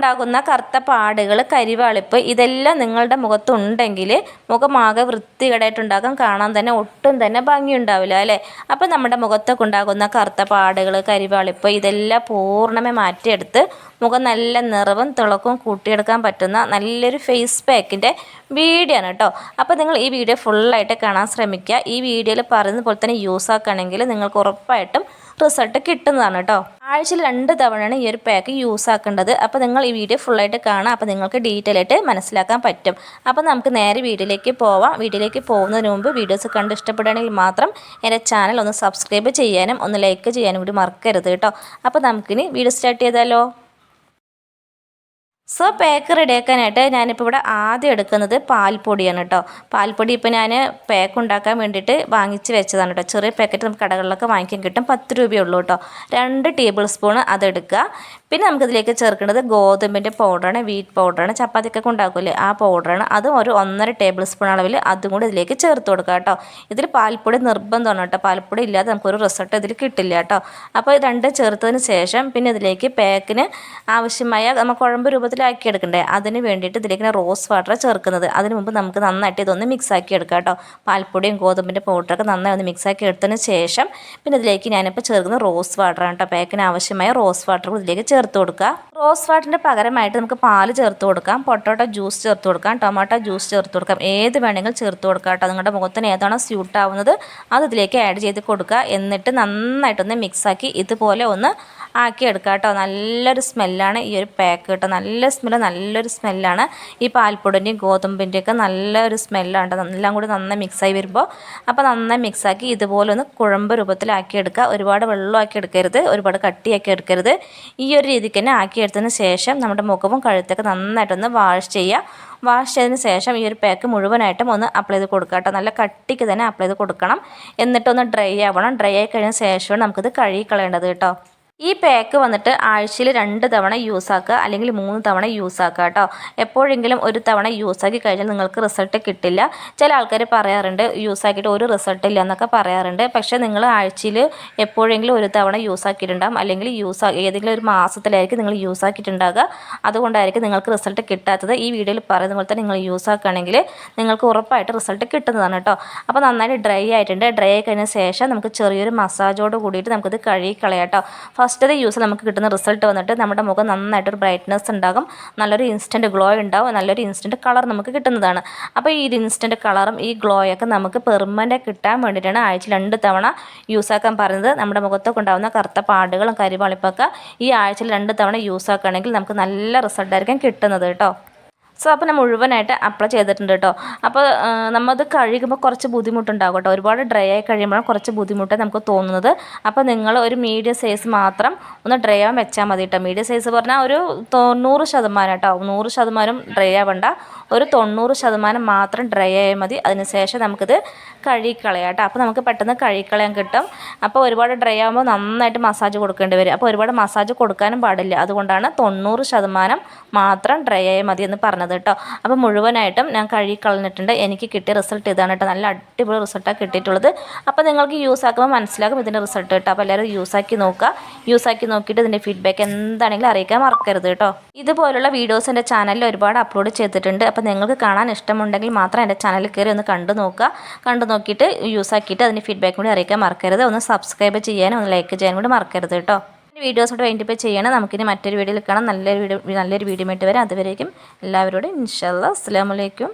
മുഖത്തുണ്ടാകുന്ന കറുത്ത പാടുകൾ കരിവാളിപ്പ് ഇതെല്ലാം നിങ്ങളുടെ മുഖത്തുണ്ടെങ്കിൽ മുഖമാകെ വൃത്തികേടായിട്ടുണ്ടാകും. കാണാൻ തന്നെ ഒട്ടും തന്നെ ഭംഗിയുണ്ടാവില്ല അല്ലേ? അപ്പോൾ നമ്മുടെ മുഖത്തൊക്കെ ഉണ്ടാകുന്ന കറുത്ത പാടുകൾ കരിവാളിപ്പ് ഇതെല്ലാം പൂർണമായി മാറ്റിയെടുത്ത് മുഖം നല്ല നിറവും തിളക്കവും കൂട്ടിയെടുക്കാൻ പറ്റുന്ന നല്ലൊരു ഫേസ് പാക്കിന്റെ വീഡിയോ ആണ് കേട്ടോ അപ്പോൾ നിങ്ങൾ ഈ വീഡിയോ ഫുള്ളായിട്ട് കാണാൻ ശ്രമിക്കുക. ഈ വീഡിയോയിൽ പറയുന്ന പോലെ തന്നെ യൂസ് ആക്കുകയാണെങ്കിൽ നിങ്ങൾക്ക് ഉറപ്പായിട്ടും റിസൾട്ട് കിട്ടുന്നതാണ് കേട്ടോ ആഴ്ചയിൽ രണ്ട് തവണയാണ് ഈ ഒരു പാക്ക് യൂസ് ആക്കേണ്ടത്. അപ്പോൾ നിങ്ങൾ ഈ വീഡിയോ ഫുള്ളായിട്ട് കാണാം. അപ്പോൾ നിങ്ങൾക്ക് ഡീറ്റെയിൽ ആയിട്ട് മനസ്സിലാക്കാൻ പറ്റും. അപ്പോൾ നമുക്ക് നേരെ വീഡിയോയിലേക്ക് പോവാം. വീഡിയോയിലേക്ക് പോകുന്നതിന് മുമ്പ് വീഡിയോസ് കണ്ട് ഇഷ്ടപ്പെടുകയാണെങ്കിൽ മാത്രം എന്റെ ചാനൽ ഒന്ന് സബ്സ്ക്രൈബ് ചെയ്യാനും ഒന്ന് ലൈക്ക് ചെയ്യാനും കൂടി മറക്കരുത് കേട്ടോ അപ്പോൾ നമുക്കിനി വീഡിയോ സ്റ്റാർട്ട് ചെയ്താലോ? സോ പാക്ക് റെഡിയാക്കാനായിട്ട് ഞാനിപ്പോൾ ഇവിടെ ആദ്യം എടുക്കുന്നത് പാൽപ്പൊടിയാണ് കേട്ടോ പാൽപ്പൊടി ഇപ്പോൾ ഞാൻ പേക്ക് ഉണ്ടാക്കാൻ വേണ്ടിയിട്ട് വാങ്ങിച്ച് വെച്ചതാണ് കേട്ടോ ചെറിയ പാക്കറ്റ് നമുക്ക് കടകളിലൊക്കെ വാങ്ങിക്കാൻ കിട്ടും. പത്ത് രൂപയേ ഉള്ളൂ കേട്ടോ രണ്ട് ടേബിൾ സ്പൂൺ അതെടുക്കുക പിന്നെ നമുക്കിതിലേക്ക് ചേർക്കേണ്ടത് ഗോതമ്പിന്റെ പൗഡറാണ് വീറ്റ് പൗഡറാണ് ചപ്പാത്തിക്കൊക്കെ ഉണ്ടാക്കില്ലേ ആ പൗഡറാണ് അതും ഒരു ഒന്നര ടേബിൾ സ്പൂൺ അളവിൽ അതും കൂടി ഇതിലേക്ക് ചേർത്ത് കൊടുക്കുക കേട്ടോ ഇതിൽ പാൽപ്പൊടി നിർബന്ധമാണ് കേട്ടോ പാൽപ്പൊടി ഇല്ലാതെ നമുക്കൊരു റിസൾട്ട് ഇതിൽ കിട്ടില്ല കേട്ടോ അപ്പോൾ രണ്ട് ചേർത്തതിന് ശേഷം പിന്നെ ഇതിലേക്ക് പാക്കിന് ആവശ്യമായ നമ്മൾ കുഴമ്പ് രൂപത്തിലാക്കി എടുക്കണ്ടേ? അതിന് വേണ്ടിയിട്ട് ഇതിലേക്ക് റോസ് വാട്ടർ ചേർക്കുന്നത്. അതിന് മുമ്പ് നമുക്ക് നന്നായിട്ട് ഇതൊന്ന് മിക്സാക്കി എടുക്കാം കേട്ടോ. പാൽപ്പൊടിയും ഗോതമ്പിന്റെ പൗഡറൊക്കെ നന്നായി ഒന്ന് മിക്സാക്കി എടുത്തതിന് ശേഷം പിന്നെ ഇതിലേക്ക് ഞാനിപ്പോൾ ചേർക്കുന്ന റോസ് വാട്ടറാണ് കേട്ടോ. പാക്കിന് ആവശ്യമായ റോസ് വാട്ടർ ഇതിലേക്ക് ചേർത്ത് കൊടുക്കുക. റോസ് വാട്ടറിന്റെ പകരമായിട്ട് നമുക്ക് പാൽ ചേർത്ത് കൊടുക്കാം. പൊട്ടോട്ടോ ജ്യൂസ് ചേർത്ത് കൊടുക്കാം. ടൊമാറ്റോ ജ്യൂസ് ചേർത്ത് കൊടുക്കാം. ഏത് വേണമെങ്കിലും ചേർത്ത് കൊടുക്കാം കേട്ടോ. നിങ്ങളുടെ മുഖത്തിന് ഏതാണോ സ്യൂട്ടാവുന്നത് അത് ഇതിലേക്ക് ആഡ് ചെയ്ത് കൊടുക്കുക. എന്നിട്ട് നന്നായിട്ടൊന്ന് മിക്സാക്കി ഇതുപോലെ ഒന്ന് ആക്കി എടുക്കുക കേട്ടോ. നല്ലൊരു സ്മെല്ലാണ് ഈ ഒരു പാക്ക് കേട്ടോ. നല്ല സ്മെല്ല് നല്ലൊരു സ്മെല്ലാണ്. ഈ പാൽപ്പൊടിന്റെയും ഗോതമ്പിന്റെയൊക്കെ നല്ലൊരു സ്മെല്ലാണ് കേട്ടോ. എല്ലാം കൂടി നന്നായി മിക്സായി വരുമ്പോൾ. അപ്പോൾ നന്നായി മിക്സാക്കി ഇതുപോലെ ഒന്ന് കുഴമ്പ് രൂപത്തിലാക്കി എടുക്കുക ഒരുപാട് വെള്ളമാക്കി എടുക്കരുത് ഒരുപാട് കട്ടിയാക്കി എടുക്കരുത് ഈ ഒരു രീതിക്ക് തന്നെ ആക്കിയെടുത്തതിന് ശേഷം നമ്മുടെ മുഖവും കഴുത്തൊക്കെ നന്നായിട്ടൊന്ന് വാഷ് ചെയ്യുക. വാഷ് ചെയ്തതിന് ശേഷം ഈ ഒരു പാക്ക് മുഴുവനായിട്ടും ഒന്ന് അപ്ലൈ ചെയ്ത് കൊടുക്കുക കേട്ടോ. നല്ല കട്ടിക്ക് തന്നെ അപ്ലൈ ചെയ്ത് കൊടുക്കണം. എന്നിട്ടൊന്ന് ഡ്രൈ ആവണം. ഡ്രൈ ആയി കഴിഞ്ഞ ശേഷമാണ് നമുക്കിത് കഴുകി കളയേണ്ടത് കേട്ടോ. ഈ പാക്ക് വന്നിട്ട് ആഴ്ചയിൽ രണ്ട് തവണ യൂസ് ആക്കുക അല്ലെങ്കിൽ മൂന്ന് തവണ യൂസ് ആക്കുക കേട്ടോ എപ്പോഴെങ്കിലും ഒരു തവണ യൂസ് ആക്കി കഴിഞ്ഞാൽ നിങ്ങൾക്ക് റിസൾട്ട് കിട്ടില്ല. ചില ആൾക്കാർ പറയാറുണ്ട് യൂസ് ആക്കിയിട്ട് ഒരു റിസൾട്ട് ഇല്ല എന്നൊക്കെ പറയാറുണ്ട്. പക്ഷേ നിങ്ങൾ ആഴ്ചയിൽ എപ്പോഴെങ്കിലും ഒരു തവണ യൂസ് ആക്കിയിട്ടുണ്ടാകും അല്ലെങ്കിൽ യൂസ് ഏതെങ്കിലും ഒരു മാസത്തിലായിരിക്കും നിങ്ങൾ യൂസ് ആക്കിയിട്ടുണ്ടാകുക അതുകൊണ്ടായിരിക്കും നിങ്ങൾക്ക് റിസൾട്ട് കിട്ടാത്തത്. ഈ വീഡിയോയിൽ പറയുന്ന പോലെ തന്നെ നിങ്ങൾ യൂസ് ആക്കുകയാണെങ്കിൽ നിങ്ങൾക്ക് ഉറപ്പായിട്ട് റിസൾട്ട് കിട്ടുന്നതാണ് കേട്ടോ അപ്പോൾ നന്നായിട്ട് ഡ്രൈ ആയിട്ടുണ്ട്. ഡ്രൈ ആയി കഴിഞ്ഞ ശേഷം നമുക്ക് ചെറിയൊരു മസാജോട് കൂടിയിട്ട് നമുക്കിത് കഴുകി കളയാം കേട്ടോ ഫസ്റ്റത്തെ യൂസ് നമുക്ക് കിട്ടുന്ന റിസൾട്ട് വന്നിട്ട് നമ്മുടെ മുഖം നന്നായിട്ടൊരു ബ്രൈറ്റ്നസ് ഉണ്ടാകും. നല്ലൊരു ഇൻസ്റ്റന്റ് ഗ്ലോ ഉണ്ടാവും. നല്ലൊരു ഇൻസ്റ്റന്റ് കളർ നമുക്ക് കിട്ടുന്നതാണ്. അപ്പോൾ ഈ ഇൻസ്റ്റന്റ് കളറും ഈ ഗ്ലോയൊക്കെ നമുക്ക് പെർമനന്റ് കിട്ടാൻ വേണ്ടിയിട്ടാണ് ആഴ്ച രണ്ട് തവണ യൂസ് ആക്കാൻ പറയുന്നത്. നമ്മുടെ മുഖത്തൊക്കെ ഉണ്ടാകുന്ന കറുത്ത പാടുകളും കരിവാളിപ്പൊക്കെ ഈ ആഴ്ചയിൽ രണ്ട് തവണ യൂസ് ആക്കുകയാണെങ്കിൽ നമുക്ക് നല്ല റിസൾട്ടായിരിക്കും കിട്ടുന്നത് കേട്ടോ. സോ അപ്പോൾ ഞാൻ മുഴുവനായിട്ട് അപ്ലൈ ചെയ്തിട്ടുണ്ട് കേട്ടോ അപ്പോൾ നമ്മത് കഴുകുമ്പോൾ കുറച്ച് ബുദ്ധിമുട്ടുണ്ടാകും കേട്ടോ ഒരുപാട് ഡ്രൈ ആയി കഴിയുമ്പോഴാണ് കുറച്ച് ബുദ്ധിമുട്ട് നമുക്ക് തോന്നുന്നത്. അപ്പോൾ നിങ്ങൾ ഒരു മീഡിയം സൈസ് മാത്രം ഒന്ന് ഡ്രൈ ആവാൻ വെച്ചാൽ മതി കേട്ടോ മീഡിയം സൈസ് പറഞ്ഞാൽ ഒരു തൊണ്ണൂറ് ശതമാനം കേട്ടോ നൂറ് ശതമാനം ഡ്രൈ ആവണ്ട. ഒരു തൊണ്ണൂറ് ശതമാനം മാത്രം ഡ്രൈ ആയാൽ മതി. അതിനുശേഷം നമുക്കിത് കഴുകിക്കളയാം കേട്ടോ അപ്പോൾ നമുക്ക് പെട്ടെന്ന് കഴുകിക്കളയാൻ കിട്ടും. അപ്പോൾ ഒരുപാട് ഡ്രൈ ആകുമ്പോൾ നന്നായിട്ട് മസാജ് കൊടുക്കേണ്ടി വരും. അപ്പോൾ ഒരുപാട് മസാജ് കൊടുക്കാനും പാടില്ല. അതുകൊണ്ടാണ് തൊണ്ണൂറ് ശതമാനം മാത്രം ഡ്രൈ ആയാൽ മതി എന്ന് പറഞ്ഞത്. കേട്ടോ. അപ്പോൾ മുഴുവനായിട്ടും ഞാൻ കഴുകി കളഞ്ഞിട്ടുണ്ട് എനിക്ക് കിട്ടിയ റിസൾട്ട് ഇതാണ് കേട്ടോ. നല്ല അടിപൊളി റിസൾട്ടാണ് കിട്ടിയിട്ടുള്ളത്. അപ്പോൾ നിങ്ങൾക്ക് യൂസ് ആക്കുമ്പോൾ മനസ്സിലാക്കും ഇതിന്റെ റിസൾട്ട് കേട്ടോ. അപ്പോൾ എല്ലാവരും യൂസ് ആക്കി നോക്കുക. യൂസ് ആക്കി നോക്കിയിട്ട് ഇതിന്റെ ഫീഡ്ബാക്ക് എന്താണെങ്കിലും അറിയിക്കാൻ മറക്കരുത് കേട്ടോ. ഇതുപോലുള്ള വീഡിയോസ് എന്റെ ചാനലിൽ ഒരുപാട് അപ്ലോഡ് ചെയ്തിട്ടുണ്ട്. അപ്പോൾ നിങ്ങൾക്ക് കാണാൻ ഇഷ്ടമുണ്ടെങ്കിൽ മാത്രം എന്റെ ചാനലിൽ കയറി ഒന്ന് കണ്ടു നോക്കുക. കണ്ടു നോക്കിയിട്ട് യൂസ് ആക്കിയിട്ട് അതിന്റെ ഫീഡ്ബാക്ക് കൂടി അറിയിക്കാൻ മറക്കരുത്. ഒന്ന് സബ്സ്ക്രൈബ് ചെയ്യാനും ഒന്ന് ലൈക്ക് ചെയ്യാനും കൂടി മറക്കരുത് കേട്ടോ. വീഡിയോസോട് വൈൻഡിപ്പ് ചെയ്യണം. നമുക്കിനി മറ്റൊരു വീഡിയോയിൽ കാണാം. നല്ലൊരു വീഡിയോ നല്ലൊരു വീഡിയോ ആയിട്ട് വരാം. അതുവരേക്കും എല്ലാവരോടും ഇൻഷാല്ല അസ്സാം വലൈക്കും